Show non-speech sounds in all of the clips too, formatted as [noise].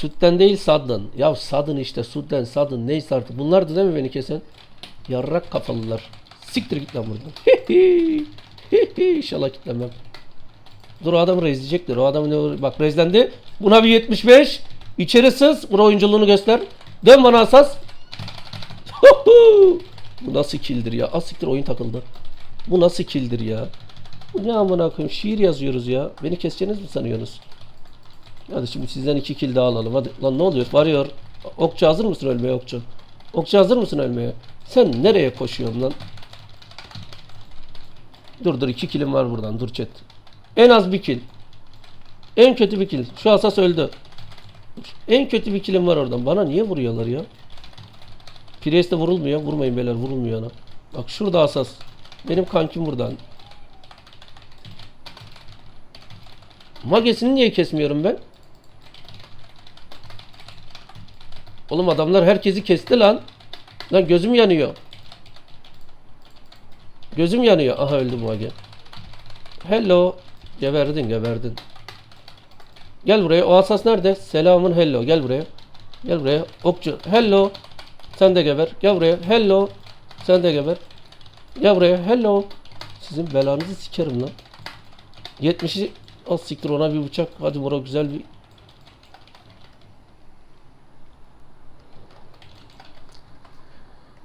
Sütten değil sadın. Ya sadın işte sütten sadın neyse artık. Bunlardı değil mi beni kesen? Yarrak kafalılar. Siktir git lan buradan. İnşallah kitlemem. Dur o adam rezleyecektir. O adam ne bak rezlendi. Buna bir 75. İçeri sız. Buna oyunculuğunu göster. Dön bana asas. Bu nasıl kildir ya? Asiktir oyun takıldı. Bu nasıl kildir ya? Bu ne amına koyayım? Şiir yazıyoruz ya. Beni keseceğiniz mi sanıyorsunuz? Hadi şimdi sizden iki kill daha alalım. Hadi lan ne oluyor? Varıyor. Okçu hazır mısın ölmeye okçu? Okçu hazır mısın ölmeye? Sen nereye koşuyorsun lan? Dur dur iki killim var buradan. Dur chat. En az bir kill. En kötü bir kill. Şu asas öldü. En kötü bir killim var oradan. Bana niye vuruyorlar ya? Priest'e vurulmuyor. Vurmayın beyler vurulmuyor ona. Bak şurada asas. Benim kankim buradan. Magesini niye kesmiyorum ben? Oğlum adamlar herkesi kesti lan. Lan gözüm yanıyor. Gözüm yanıyor. Aha öldü bu mage. Hello. Geberdin geberdin. Gel buraya. O asas nerede? Selamın hello. Gel buraya. Gel buraya. Okçu. Hello. Sen de geber. Gel buraya. Hello. Sen de geber. Gel buraya. Hello. Sizin belanızı sikerim lan. 70'i az siktir ona bir bıçak. Hadi bura güzel bir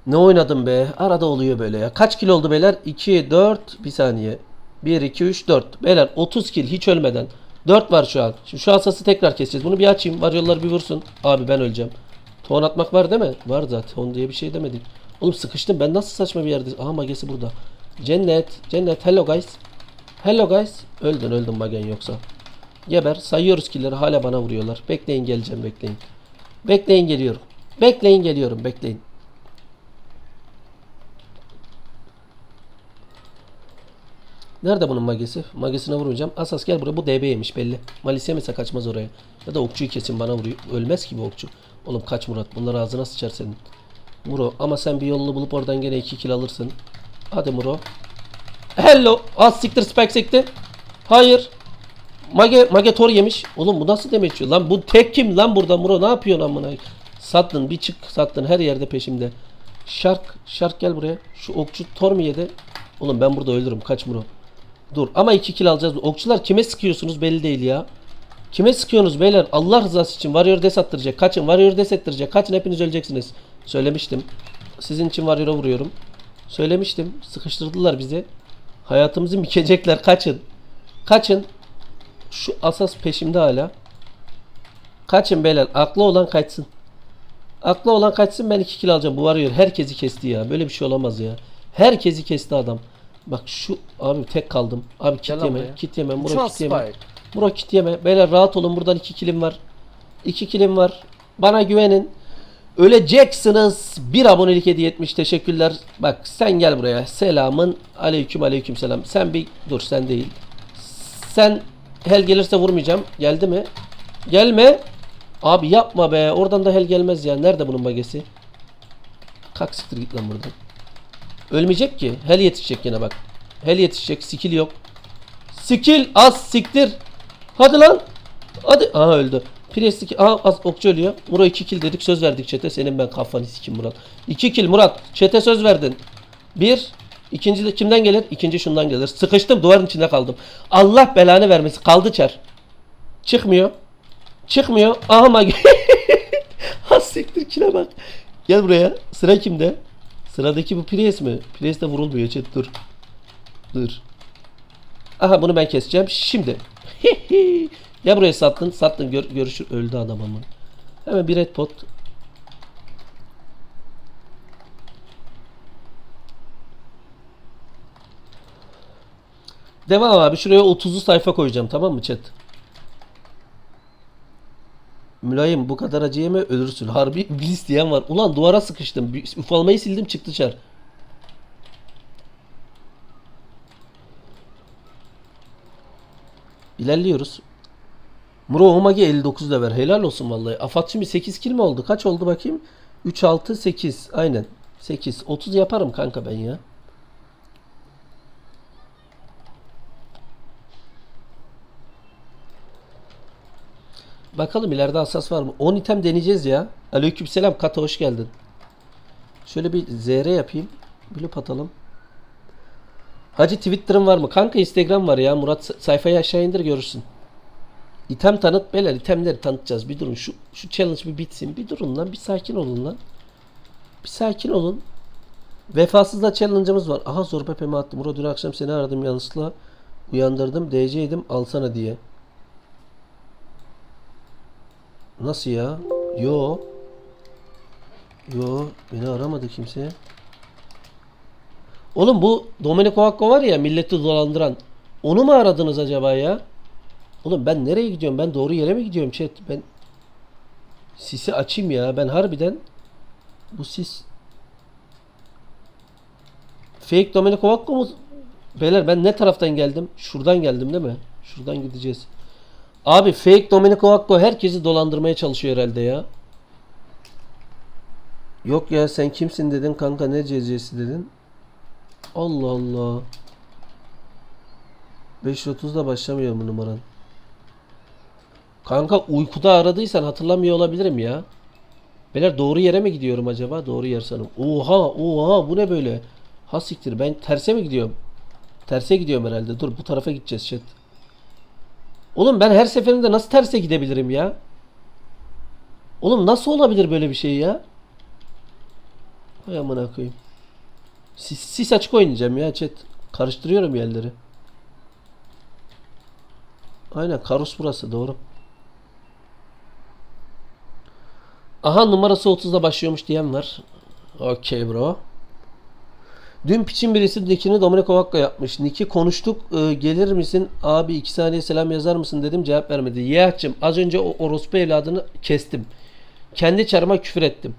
Ne oynadım be? Arada oluyor böyle ya. Kaç kilo oldu beyler? 2, 4, bir saniye. 1, 2, 3, 4. Beyler 30 kil hiç ölmeden. 4 var şu an. Şimdi şu asası tekrar keseceğiz. Bunu bir açayım. Varyolar bir vursun. Abi ben öleceğim. Ton atmak var değil mi? Var zaten. Ton diye bir şey demedik. Oğlum sıkıştım. Ben nasıl saçma bir yerde. Aha magesi burada. Cennet. Cennet. Hello guys. Hello guys. Öldün öldün magen yoksa. Geber. Sayıyoruz killeri. Hala bana vuruyorlar. Bekleyin geleceğim bekleyin. Bekleyin geliyorum. Bekleyin geliyorum. Bekleyin. Nerede bunun magesi? Magesine vurmayacağım. Asas gel buraya. Bu DB yemiş belli. Malis yemese kaçmaz oraya. Ya da okçuyu kesin bana vuruyor. Ölmez ki bu okçu. Oğlum kaç Murat. Bunlar ağzına sıçar senin. Muro ama sen bir yolunu bulup oradan gene 2 kill alırsın. Hadi Muro. Hello. Az siktir spike sekti. Hayır. Mage, Mage tor yemiş. Oğlum bu nasıl demek yiyor? Lan bu tek kim lan burada Muro ne yapıyorsun amına? Sattın bir çık sattın her yerde peşimde. Şark, şark gel buraya. Şu okçu tor mu yedi? Oğlum ben burada ölürüm. Kaç Muro. Dur ama 2 kill alacağız. Okçular kime sıkıyorsunuz belli değil ya. Kime sıkıyorsunuz beyler? Allah rızası için Warrior des attıracak. Kaçın Warrior des ettirecek. Kaçın hepiniz öleceksiniz. Söylemiştim. Sizin için Warrior'a vuruyorum. Söylemiştim. Sıkıştırdılar bizi. Hayatımızı mikecekler. Kaçın. Kaçın. Şu asas peşimde hala. Kaçın beyler. Aklı olan kaçsın. Aklı olan kaçsın ben 2 kill alacağım. Bu Warrior herkesi kesti ya. Böyle bir şey olamaz ya. Herkesi kesti adam. Bak şu abi tek kaldım. Abi kit yeme. Kit yeme. Muro kit yeme. Muro kit yeme. Beyler rahat olun. Buradan 2 kilim var. 2 kilim var. Bana güvenin. Öleceksiniz. Bir abonelik hediye etmiş. Teşekkürler. Bak sen gel buraya. Selamın aleyküm aleyküm selam. Sen bir dur sen değil. Sen hel gelirse vurmayacağım. Geldi mi? Gelme. Abi yapma be. Oradan da hel gelmez ya. Nerede bunun bagesi? Kalk siktir git lan buradan. Ölmeyecek ki. Hel yetişecek yine bak. Hel yetişecek. Skill yok. Skill az siktir. Hadi lan. Hadi. Aha öldü. Priest'teki aha az okçu ölüyor. Muro 2 kill dedik söz verdik çete. Senin ben kafanı sikim Murat. 2 kill Murat. Çete söz verdin. Bir. İkinci de kimden gelir? İkinci şundan gelir. Sıkıştım duvarın içinde kaldım. Allah belanı vermesin. Kaldı çar. Çıkmıyor. Çıkmıyor. Aha magi. [laughs] ha siktir kile bak. Gel buraya. Sıra kimde? Sıradaki bu Priest mi? Priest de vurulmuyor. Chat dur. Dur. Aha bunu ben keseceğim. Şimdi. [laughs] ya buraya sattın. Sattın. Gör, görüşür. Öldü adam. Hemen bir red pot. Devam abi. Şuraya 30'lu sayfa koyacağım. Tamam mı chat? Mülayim bu kadar acı yeme ölürsün. Harbi iblis diyen var. Ulan duvara sıkıştım. Ufalmayı sildim çıktı dışarı. İlerliyoruz. Muro Omagi 59 lever. Helal olsun vallahi. Afat şimdi 8 kill mi oldu? Kaç oldu bakayım? 3, 6, 8. Aynen. 8. 30 yaparım kanka ben ya. Bakalım ileride asas var mı? 10 item deneyeceğiz ya. Aleykümselam Kata hoş geldin. Şöyle bir ZR yapayım. Loop atalım. Hacı Twitter'ın var mı? Kanka Instagram var ya. Murat sa- sayfayı aşağı indir görürsün. İtem tanıt beyler. itemleri tanıtacağız. Bir durun. Şu, şu challenge bir bitsin. Bir durun lan. Bir sakin olun lan. Bir sakin olun. Vefasızla challenge'ımız var. Aha zor pepeme attım. Murat dün akşam seni aradım yanlışlıkla. Uyandırdım. DC'ydim alsana diye. Nasıl ya? Yo. Yo. Beni aramadı kimse. Oğlum bu Domenico Hakko var ya milleti dolandıran. Onu mu aradınız acaba ya? Oğlum ben nereye gidiyorum? Ben doğru yere mi gidiyorum chat? Ben sisi açayım ya. Ben harbiden bu sis Fake Domenico Hakko mu? Beyler ben ne taraftan geldim? Şuradan geldim değil mi? Şuradan gideceğiz. Abi fake Domenico Hakko herkesi dolandırmaya çalışıyor herhalde ya. Yok ya sen kimsin dedin kanka ne CC'si dedin. Allah Allah. 530'da başlamıyor bu numaran. Kanka uykuda aradıysan hatırlamıyor olabilirim ya. Beyler doğru yere mi gidiyorum acaba? Doğru yer sanırım. Oha oha bu ne böyle? Ha siktir ben terse mi gidiyorum? Terse gidiyorum herhalde. Dur bu tarafa gideceğiz chat. Oğlum ben her seferinde nasıl terse gidebilirim ya? Oğlum nasıl olabilir böyle bir şey ya? Hay amına koyayım. Sis, sis açık oynayacağım ya chat. Karıştırıyorum yerleri. Aynen Karus burası doğru. Aha numarası 30'da başlıyormuş diyen var. Okey bro. Dün piçin birisi Nick'ini Domenico Vakka yapmış. Nick'i konuştuk. Ee, gelir misin? Abi iki saniye selam yazar mısın dedim. Cevap vermedi. Yeğatçım az önce o orospu evladını kestim. Kendi çarıma küfür ettim.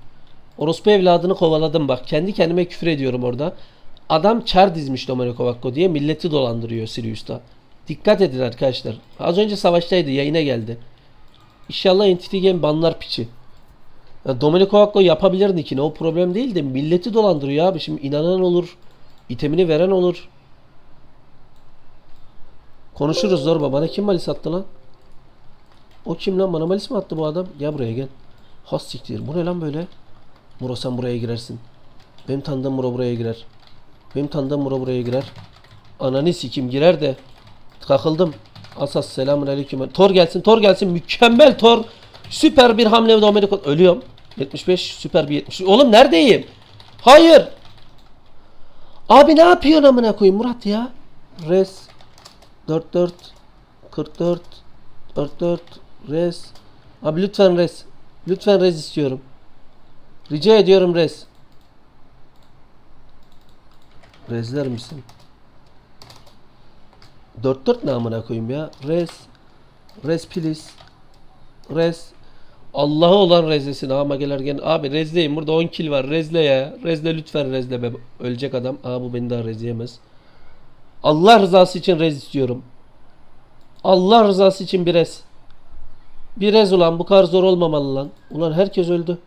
Orospu evladını kovaladım bak. Kendi kendime küfür ediyorum orada. Adam çar dizmiş Domenico Vakko diye milleti dolandırıyor Sirius'ta. Dikkat edin arkadaşlar. Az önce savaştaydı yayına geldi. İnşallah Entity Game banlar piçi. Ya Domenico Vakko yapabilir Nick'ini o problem değil de milleti dolandırıyor abi. Şimdi inanan olur. itemini veren olur. Konuşuruz Zorba. Bana kim malis attı lan? O kim lan? Bana malis mi attı bu adam? Gel buraya gel. Has siktir. Bu ne lan böyle? Muro sen buraya girersin. Benim tanıdığım Muro buraya girer. Benim tanıdığım Muro buraya girer. Ananı sikim girer de. Kakıldım. Asas selamun aleyküm. Tor gelsin Tor gelsin. Mükemmel Tor. Süper bir hamle Domenico. Ölüyorum. 75 süper bir 70. Oğlum neredeyim? Hayır. Abi ne yapıyorsun amına koyayım Murat ya? Res 44 44 44 res. Abi lütfen res. Lütfen res istiyorum. Rica ediyorum res. Rezler misin? 44 ne amına koyayım ya? Res. Res please. Res. Allah'ı olan rezlesin ama gelerken. Abi rezleyim burada 10 kill var. Rezle ya. Rezle lütfen rezle be. Ölecek adam. Aa bu beni daha rezleyemez. Allah rızası için rez istiyorum. Allah rızası için bir rez. Bir rez ulan bu kadar zor olmamalı lan. Ulan herkes öldü.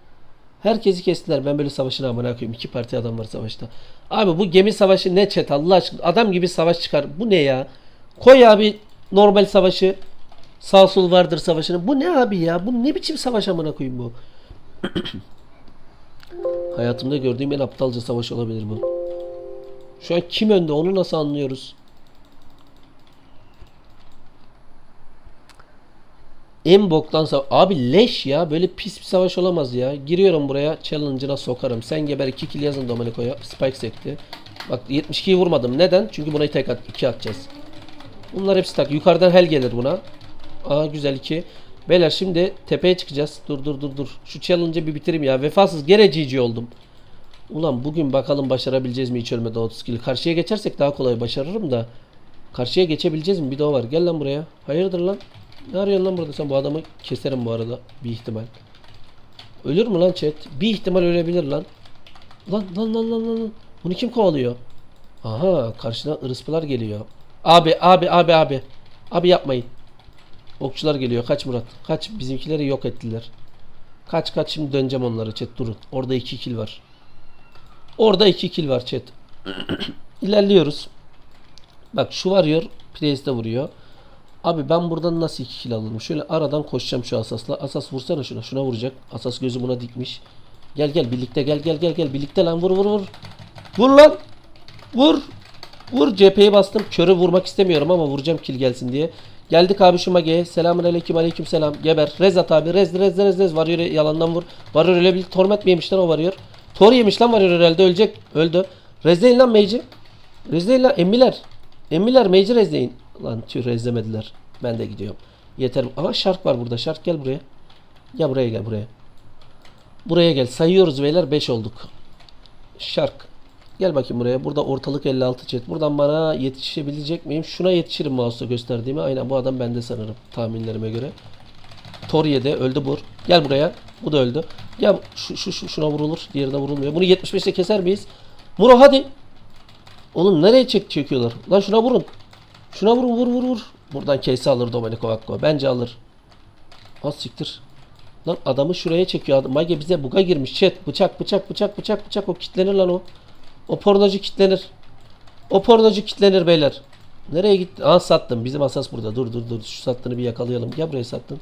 Herkesi kestiler. Ben böyle savaşın amına koyayım. İki parti adam var savaşta. Abi bu gemi savaşı ne chat? Allah aşkına. Adam gibi savaş çıkar. Bu ne ya? Koy abi normal savaşı Sağ sol vardır savaşının. Bu ne abi ya? Bu ne biçim savaş amına koyayım bu? [coughs] Hayatımda gördüğüm en aptalca savaş olabilir bu. Şu an kim önde onu nasıl anlıyoruz? En boktan savaş. Abi leş ya. Böyle pis bir savaş olamaz ya. Giriyorum buraya. Challenge'ına sokarım. Sen geber 2 kill yazın Domenico'ya. Spike sekti. Bak 72'yi vurmadım. Neden? Çünkü buna tek at, 2 atacağız. Bunlar hepsi tak. Yukarıdan hel gelir buna. Aa güzel iki. Beyler şimdi tepeye çıkacağız. Dur dur dur dur. Şu challenge'ı bir bitireyim ya. Vefasız gene oldum. Ulan bugün bakalım başarabileceğiz mi hiç ölmeden 30 kill. Karşıya geçersek daha kolay başarırım da. Karşıya geçebileceğiz mi? Bir o var. Gel lan buraya. Hayırdır lan? Ne arıyorsun lan burada? Sen bu adamı keserim bu arada. Bir ihtimal. Ölür mü lan chat? Bir ihtimal ölebilir lan. Lan lan lan lan lan. Bunu kim kovalıyor? Aha karşıdan ırıspılar geliyor. Abi abi abi abi. Abi yapmayın. Okçular geliyor. Kaç Murat. Kaç. Bizimkileri yok ettiler. Kaç kaç şimdi döneceğim onlara chat durun. Orada 2 kill var. Orada 2 kill var chat. [coughs] İlerliyoruz. Bak şu varıyor. Priest'e vuruyor. Abi ben buradan nasıl 2 kill alırım? Şöyle aradan koşacağım şu Asas'la. Asas vursana şuna. Şuna vuracak. Asas gözü buna dikmiş. Gel gel birlikte gel gel gel gel. Birlikte lan vur vur vur. Vur lan. Vur. Vur cepheyi bastım. Körü vurmak istemiyorum ama vuracağım kill gelsin diye. Geldik abi şu Mage'ye. Selamun aleyküm aleyküm selam. Geber. Rezat abi. Rez rez rez rez. Varıyor yalandan vur. Varıyor öyle bir torment mi yemiş lan o varıyor. Tor yemiş lan varıyor herhalde ölecek. Öldü. Rezleyin lan Mage'i. Rezleyin lan emmiler. Emmiler Mage'i rezleyin. Lan tüh rezlemediler. Ben de gidiyorum. Yeter. Aha şark var burada. Şark gel buraya. Gel buraya gel buraya. Buraya gel. Sayıyoruz beyler 5 olduk. Şark. Gel bakayım buraya. Burada ortalık 56 chat. Buradan bana yetişebilecek miyim? Şuna yetişirim mouse'la gösterdiğimi. Aynen bu adam bende sanırım. Tahminlerime göre. Tor yedi. Öldü bur. Gel buraya. Bu da öldü. Gel şu, şu, şu şuna vurulur. Diğerine vurulmuyor. Bunu 75'te keser miyiz? Muro hadi. Oğlum nereye çek çekiyorlar? Lan şuna vurun. Şuna vurun vur vur vur. Buradan kese alır Domenico Vakko. Bence alır. Az siktir. Lan adamı şuraya çekiyor. Adam. Mage bize buga girmiş. Chat. Bıçak bıçak bıçak bıçak bıçak. O kitlenir lan o. O pornocu kitlenir. O pornocu kitlenir beyler. Nereye gitti? Aa sattım. Bizim asas burada. Dur dur dur. Şu sattığını bir yakalayalım. Gel buraya sattın.